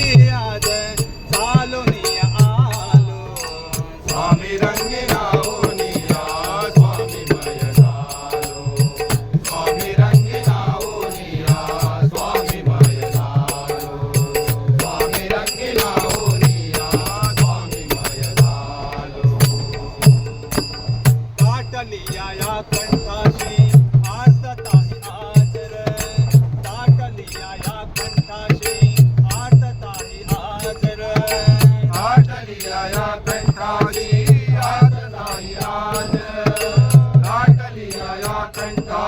Yeah. Santa